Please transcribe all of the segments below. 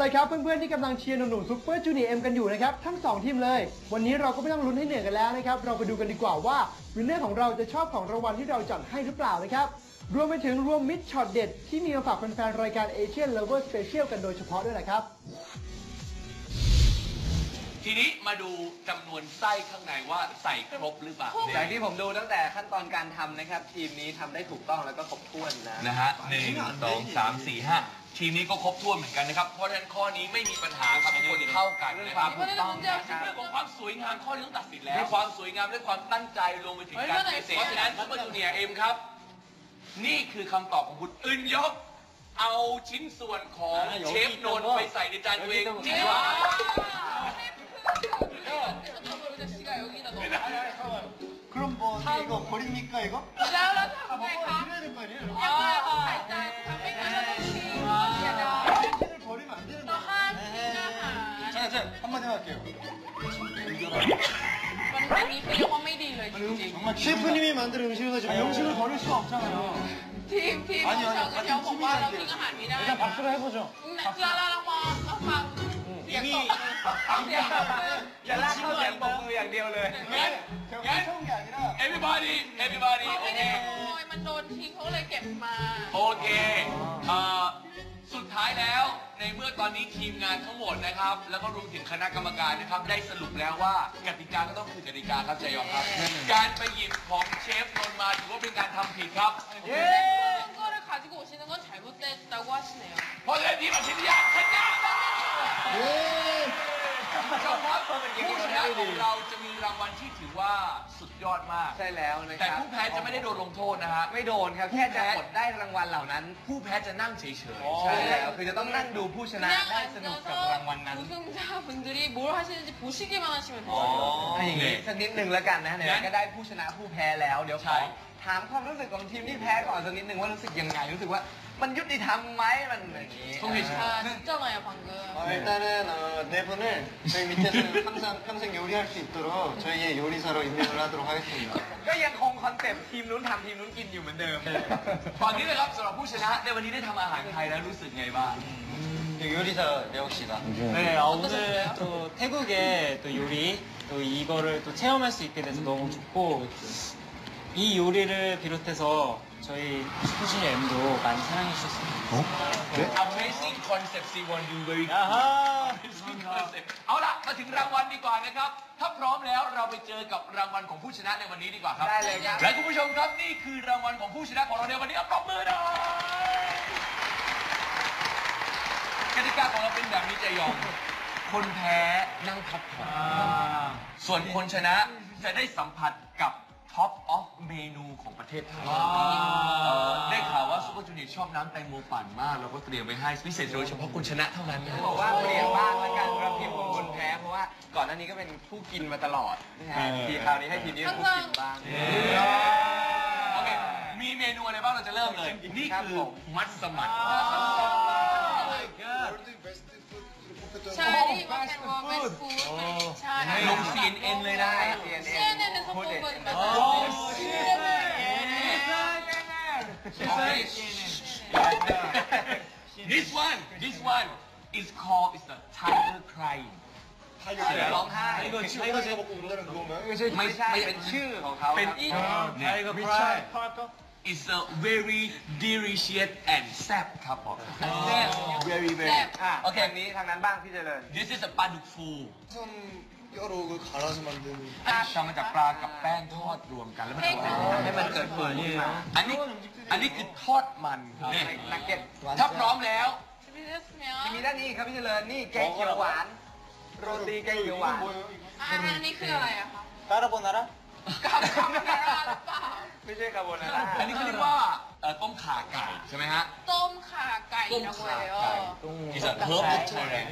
เลยครับเพื่อนๆที่กำลังเชียร์หนุ่มๆซุปเปอร์จูเนียร์เอ็มกันอยู่นะครับทั้ง 2 ทีมเลย วันนี้เราก็ไม่ต้องลุ้นให้เหนื่อยกันแล้วนะครับเราไปดูกันดีกว่าว่าวินเนอร์ของเราจะชอบของรางวัลที่เราจัดให้หรือเปล่านะครับรวมไปถึงรวมมิดช็อตเด็ดที่มีมาฝากแฟนๆรายการ Asian Lover Special กันโดยเฉพาะด้วยนะครับ ทีนี้มาดูจำนวนไส้ข้างในว่าใส่ครบหรือเปล่าจากที่ผมดูตั้งแต่ขั้นตอนการทำนะครับ ทีมนี้ทำได้ถูกต้องแล้วก็ครบถ้วนนะ นะฮะหนึ่งสองสามสี่ห้า ทีมนี้ก็ครบถ้วนเหมือนกันนะครับ เพราะฉะนั้นข้อนี้ไม่มีปัญหาครับทุกคนเท่ากันนะครับ ถูกต้องนะค เรื่ รั อบ งของความสวยงามข้อนี้ต้องตัดสินแล้วความสวยงามและความตั้งใจรวมไปถึงการเทเพราะฉะนั้นซุปเปอร์จูเนียร์เอ็มครับ นี่คือคำตอบของคุณอึนยก เอาชิ้นส่วนของเชฟนนท์ไปใส่ในจานตัวเองจริงเหรอ 그럼 뭐 이거 버립니까 이거? แล้วแล้วทำไงคะ 한마디 할게요. มันอันนี้คือเรียกว่าไม่ดีเลยจริง 정말 셰프님이 만든 음식을 가지고 음식을 버릴 수 없잖아요. ๆ ทีมทีมของเราก็เดี๋ยวบอกว่าเราทิ้งอาหารไม่ได้ 일단 박수를 해보죠. แล้วเรามองมาฟังเสียงตบมือเสียงตบมือ จะลากเข้าเสียงปรบมืออย่างเดียวเลย งั้น 제가 งั้น 훔쳐온 게 아니라 everybody everybody เขา โอ ไม่ เค ได้ขโมยมันโดนทิ้งเขาเลยเก็บมา โอเคเอ่อ สุดท้ายแล้วในเมื่อตอนนี้ทีมงานทั้งหมดนะครับ แล้วก็รวมถึงคณะกรรมการนะครับ ได้สรุปแล้วว่ากติกาก็ต้องคือกติกาครับใจยองครับ การไปหยิบของเชฟนนท์มาถือว่าเป็นการทำผิดครับ 네, 그거를 가지고 오시는 건 잘못됐다고 하시네요. เพราะฉะนั้นทีมอัจฉริยะชนะ ผู้ชมครับผู้ชนะของเราจะมีรางวัลที่ถือว่าสุดยอดมาก ใช่แล้วนะค แต่ รับ ผู้แพ้จะไม่ได้โดนลงโทษนะฮะ ไม่โดนครับ แค่จะกดได้รางวัลเหล่านั้น ผู้แพ้จะนั่งเฉยๆ ใช่แล้ว คือจะต้องนั่งดูผู้ชนะ 그냥 ได้สนุกกับรางวัลนั้น 앉아서 우승자분들이 뭘 하시는지 보시기만 하시면 อ๋อ 돼요. ถ้าอย่างนี้สักนิดหนึ่งแล้วกันนะไหน งั้น ๆก็ได้ผู้ชนะผู้แพ้แล้ว เดี๋ยวข ใช่ อถามความรู้สึกของทีมที่แพ้ก่อนสักนิดหนึ่งว่ารู้สึกยังไง รู้สึกว่ามันยุติธรรมไหมมันอย่างนี้ ต้องมี 아, 진짜나요, 방금. 어, 일단은 어, 네 분을 저희 밑에서는 항상 평생 요리할 수 있도록 저희의 요리사로 임명을 하도록 하겠습니다. ก็ยังคงคอน셉트ทีมนู้นทำทีมนู้นกินอยู่เหมือนเดิม ฝั่งนี้นะครับสำหรับผู้ชนะในวันนี้ได้ทำอาหารไทยแล้วรู้สึกไงบ้าง 네, 요리사 려욱 씨가. 네, 아, 오늘 또 태국의 또 요리 또 이거를 또 체험할 수 있게 돼서 너무 좋고 이 요리를 비롯해서 저희 슈퍼주니어 M도 많이 사랑해 주셨으면 Amazing concept C1 do very good 아하 Amazing concept เอาล่ะ มาถึงรางวัลดีกว่านะครับ ถ้าพร้อมแล้วเราไปเจอกับรางวัลของผู้ชนะในวันนี้ดีกว่าครับ ได้เลยครับ และคุณผู้ชมครับนี่คือรางวัลของผู้ชนะของเราในวันนี้เอาปรบมือหน่อยกติกาของเราเป็นแบบนี้ใจยอง คนแพ้นั่งพักผ่อนส่วนคนชนะจะได้สัมผัสกับ ท็อปออฟเมนูของประเทศไทยเอ่อได้ข่าวว่าซุปเปอร์จูเนียร์ชอบน้ำแตงโมปั่นมาก เราก็เตรียมไว้ให้พิเศษโดยเฉพาะคนชนะเท่านั้นนะ บอกว่าเปลี่ยนบ้างแล้วกันสำหรับทีมของคนแพ้ เพราะว่าก่อนหน้านี้ก็เป็นผู้กินมาตลอดนะฮะทีคราวนี้ให้ทีมนี้เป็นผู้กินบ้าง โอเค มีเมนูอะไรบ้างเราจะเริ่มเลย นี่ครับ คือ ผม มัสมั่น 샤리, 마켓, 워메스, 푸드, ลง 샤리. CNN เลยนะ CNN 에서 뽑은 맞아요. CNN. Okay. This one this one is called is the tiger crying เสือร้องไห้ 이거 지금 우리가 먹고 온다는 그건가요? ไม่ใช่ไม่ใช่เป็นชื่อของเขา เป็น ครับ tiger cry is a very delicious and แซ่บครับผม very very อ่ะโอเคอันนี้ทางนั้นบ้างพี่เจริญ this is a ปลาดุกฟู 선 뼈로 그 갈아서 만든 ทำมาจากปลากับแป้งทอดรวมกันแล้วมันอร่อย ให้มันเกิดฟืนขึ้นมา อันนี้อันนี้คือทอดมันเนี่ย นักเก็ต ถ้าพร้อมแล้ว 준비됐으면. มีด้านนี้ครับพี่เจริญนี่แกงเขียวหวาน โรตีแกงเขียวหวาน 뭐예요? 아, 아니, 그게 알아요. 따라보나라? 깜깜나라 알바. ไม่ใช่คาโบนาร่า อันนี้เขาเรียกว่าเอ่อต้มข่าไก่ใช่ไหมฮะ 똠카가이라고 똠카가이. 해요. is a herbal Thailand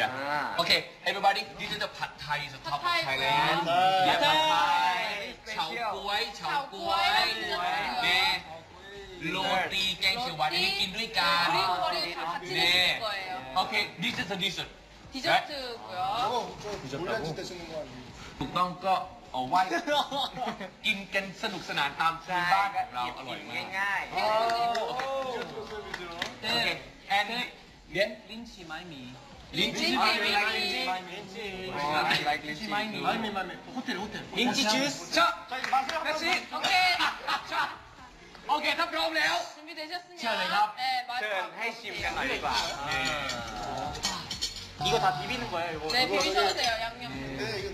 yeah okay everybody this is the pad Thai is a top of Pad Thai Thailand 뭐야? yeah pad Thai Special เฉาก๊วยเฉาก๊วย เฉาก๊วย เนี่ยโรตีแกงเขียวหวานอันนี้กินด้วยกัน 그리고 머리 다 같이 네. 드실 거예요. okay this is a dessert 디저트고요. 저거 저 몰란짓 되시는 거 아니에요? ถูกต้องก็ เอาไว้ กินกันสนุกสนานตามที่ ใช่ บ้าน ก็ ของเราอร่อยมาก ง่าย โอเค and เย้ 린치 마이미. ลิ้นจี่ ลิ้นจี่ ลิ้นจี่ อ๋อ I like lychee 마이미. 마이미 마이미 호텔 호텔 린치 주스. ชอบ 저기 마세요 แม็กซี่ โอเค ชอบโอเคถ้าพร้อมแล้ว 준비되셨으면 시원해요? 네, 맞 เชิญให้ชิมกันหน่อยดีกว่า 이거 다 비비는 거예요, 이거. 네, 비비셔도 돼요, 양념. 근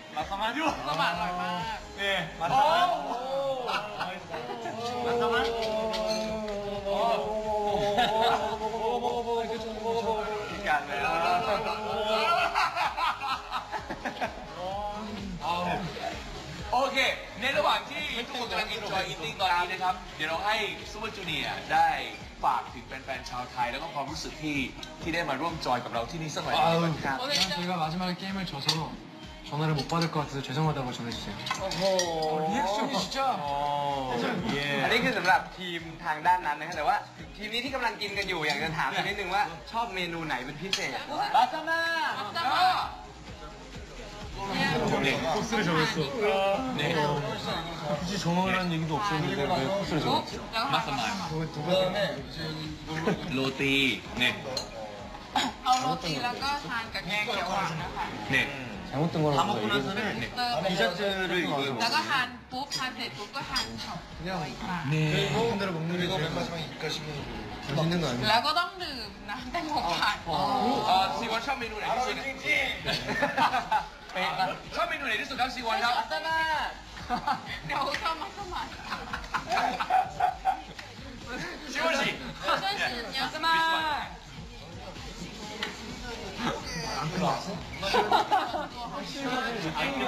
마사만. มัสมันอร่อยมาก 네, 마사만. 마사만. 이거 좀 먹어봐. กันเลย โอเค ในระหว่างที่ทุกคนกำลัง enjoy eating ตอนนี้นะครับ เดี๋ยวเราให้ซูเปอร์จูเนียร์ได้ฝากถึงแฟนๆชาวไทย แล้วก็ความรู้สึกที่ที่ได้มาร่วมจอยกับเราที่นี่สักหน่อย ครับ 오늘 진짜 저희가 마지막에 게임을 져서 전화를 못 받을 것 같아서 죄송하다고 전해주세요. 리액션이 진짜 อันนี้คือสำหรับทีมทางด้านนั้นนะครับแต่ว่าทีมนี้ที่กำลังกินกันอยู่อยากจะถามสักนิดนึงว่าชอบเมนูไหนเป็นพิเศษ 마사만. 마스만 코스를 정했어. 네. 굳이 정하라는 얘기도 없었는데 왜 코스를 정했지? 마사만 로티 เนี่ย เอาโรตีแล้วก็ทานกับแกงเขียวหวานนะคะ เนี่ย 잘못된 거라고 다 먹고 나서는 เติมไปเลย 디저트를 이거 แล้วก็ทานปุ๊บทานเสร็จปุ๊บก็ทานเฉาก๊วยมา 먹은 대로 먹는 게 제일 마지막에 입가심이 맛있는 거 아니에요? แล้วก็ต้องดื่มน้ำแตงโมผ่าน เอ่อซีวอนชอบเมนูไหนที่สุดชอบเมนูไหนที่สุดครับซีวอนครับ เดี๋ยวชอบมัสมั่น ซีวอนสิ ช่วยสิ เนี่ยส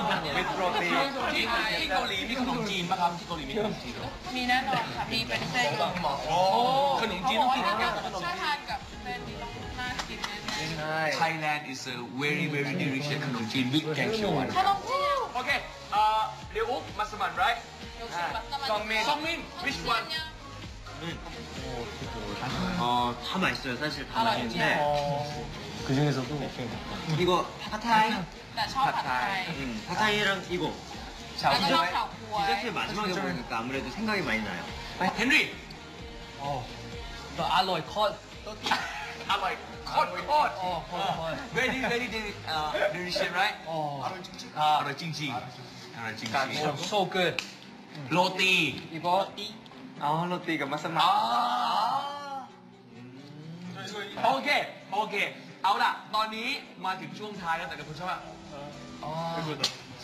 มา with protein ที่ที่เกาหลีมีขนมจีนป่ะครับที่เกาหลีมีขนมจีนเหรอมีแน่นอนค่ะ มีเป็นเส้นขนมจีนต้องกินถ้ากับถ้าทานกับเส้นนี้ต้องน่ากินแน่ใช่ Thailand is a very very delicious ขนมจีน with แกงเขียวหวานๆขนมจีน โอเคเอ่อเรียวอุ๊บมัสมั่น right เดี๋ยวชิมมัสมั่นซองมินซองมิน which one 어, 다 맛있어요. 사실 다 아, 맛있는데 그 중에서도 이거 팟타이, แต่ชอบผัดไทย 음, 팟타이랑 이거 แล้วก็ชอบเฉาก๊วย 디저트 마지막에 먹으니까 아무래도 생각이 많이 나요. เฮนรี่ 또 알로에 컷. อร่อยโคตรโคตร 어, 컷, 컷. very very deli- เอ่อ delicious right 어, อร่อยจริงๆอร่อยจริงๆอร่อยจริง so good. ๆโรตี 이거 띠. อ๋อโรตีกับมัสมั่น อ๋อโอเค โอเค เอาล่ะ ตอนนี้มาถึงช่วงท้ายแล้วแต่ละคนชอบว่า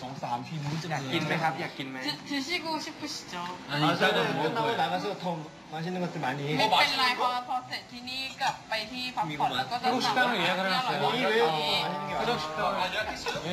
สองสามทีมนู้นจะ อยากกินไหมครับ อยากกินไหม 드- 드시고 싶으시죠? 아, 저는 끝나고 나가서 더 맛있는 것들 많이 ไม่เป็นไรเพราะพอเสร็จที่นี่กลับไปที่พักผ่อนแล้วก็จะ 한국 식당을 예약을 해놨어요. 이 외에 맛있는 게 해적 식당. 예.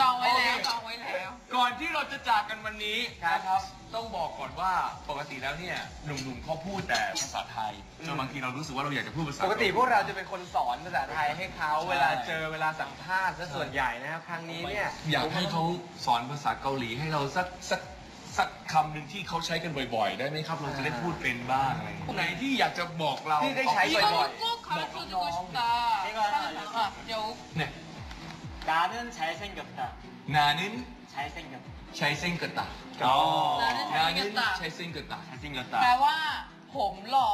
จองไว้แล้วจองไว้แล้ว ก่อนที่เราจะจากกันวันนี้นะครับ ต้องบอกก่อนว่าปกติแล้วเนี่ยหนุ่มๆเขาพูดแต่ภาษาไทยจนบางทีเรารู้สึกว่าเราอยากจะพูดภาษา ปกติพวกเราจะเป็นคนสอนภาษาไทยให้เขาเวลาเจอเวลาสัมภาษณ์ซะส่วนใหญ่นะครับ ครั้งนี้เนี่ย อยากให้เขาสอนภาษาเกาหลีให้เราสักสักสักคำหนึ่งที่เขาใช้กันบ่อยๆ ได้ไหมครับ เราจะได้พูดเป็นบ้างอะไรอย่างเงี้ยไหนที่อยากจะบอกเรา ที่ได้ใช้ 이거는บ่อย 꼭 가르쳐주고 싶다. 이거 아, 여 เนี่ย 나는 잘생겼다. นานิน 잘생겼다. ใช้เส้นกระตะ 어. 나는 นานิน 잘생겼다. ใช้เส้นกระตะ 잘생겼다. แปลว่า ผมหล่อ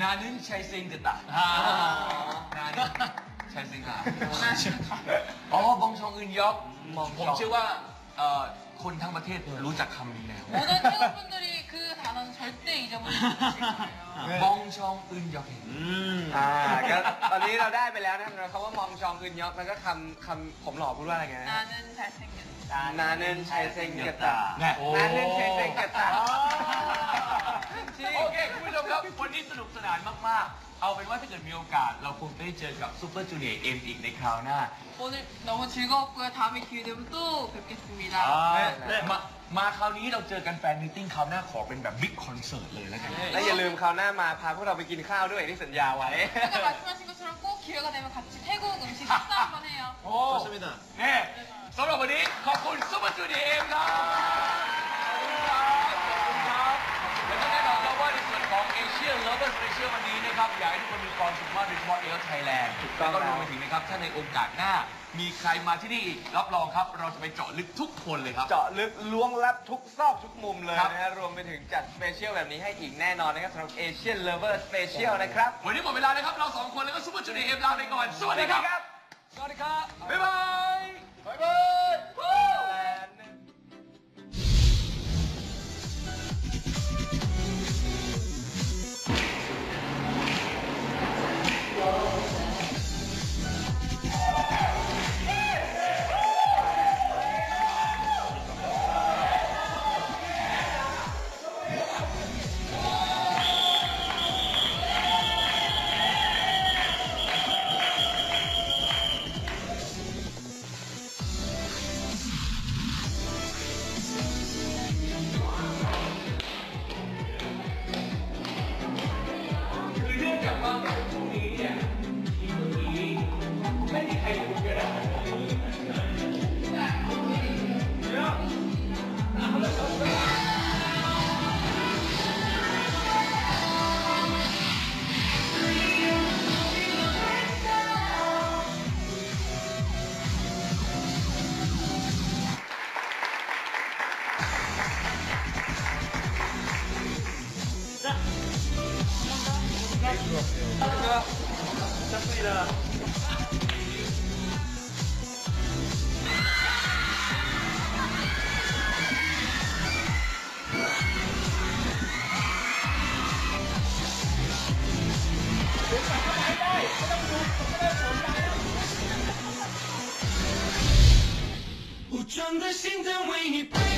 นานินใช้เส้นกระตะ 아. นานินใช้เส้นกระตะอ๋อบองชองอึนยอกผมเชื่อว่าเอ่อคนทั้งประเทศรู้จักคำนี้แล้ว 모든 태국 분들이 그 단어는 절대 잊어버리지 않을 거예요. บองชองอึนยอก 음. ๆอ่าก็ตอนนี้เราได้ไปแล้วนะครับคำว่ามองชองอึนยอกแล้วก็คำคำผมหล่อพูดว่าอะไรไงนะ 나는 잘생겼다. นาเนนชัยเซงเกตตาเนี่ยนาเนนชัยเซงเกตตาโอเค คุณผู้ชมครับ วันนี้สนุกสนานมาก ๆ เอาเป็นว่าถ้าเกิดมีโอกาส เราคงได้เจอกับซูเปอร์จูเนียร์เอ็มอีกในคราวหน้า 오늘 너무 즐거웠고요. 다음에 기회 되면 또 뵙겠습니다. มามาคราวนี้เราเจอกันแฟนมิทติ้งคราวหน้าขอเป็นแบบบิ๊กคอนเสิร์ตเลยแล้วกัน และอย่าลืมคราวหน้ามาพาพวกเราไปกินข้าวด้วยที่สัญญาไว้ 아까 말씀하신 것처럼 꼭 기회가 되면 같이 태국 음식 식사 한번 해요. โอ้นี่สำหรับวันนี้ขอบคุณซูเปอร์จูเนียร์เอ็มครับ ชียเลเวอร์สเปเชียลวันนี้นะครับอยากให้ทุกคนมีความสุขมากโดยเฉพาะเอลไทยแลนด์ถูกต้องแล้วก็รวมไปถึงนะครับถ้าในโอกาสหน้า มีใครมาที่นี่อีกรับรองครับ เราจะไปเจาะลึกทุกคนเลยครับ เจาะลึกล้วงลับทุกซอกทุกมุมเลยครับนะฮะรวมไปถึงจัดสเปเชียลแบบนี้ให้อีกแน่นอนนะครับสำหรับ Asian Lover Special นะครับ วันนี้หมดเวลาแล้วครับเราสองคนแล้วก็ซูเปอร์จูเนียร์เอ็มลาไปก่อนสวัสดีครับ สวัสดีครับบ๊ายบายบ๊ายบาย 装的心脏为你。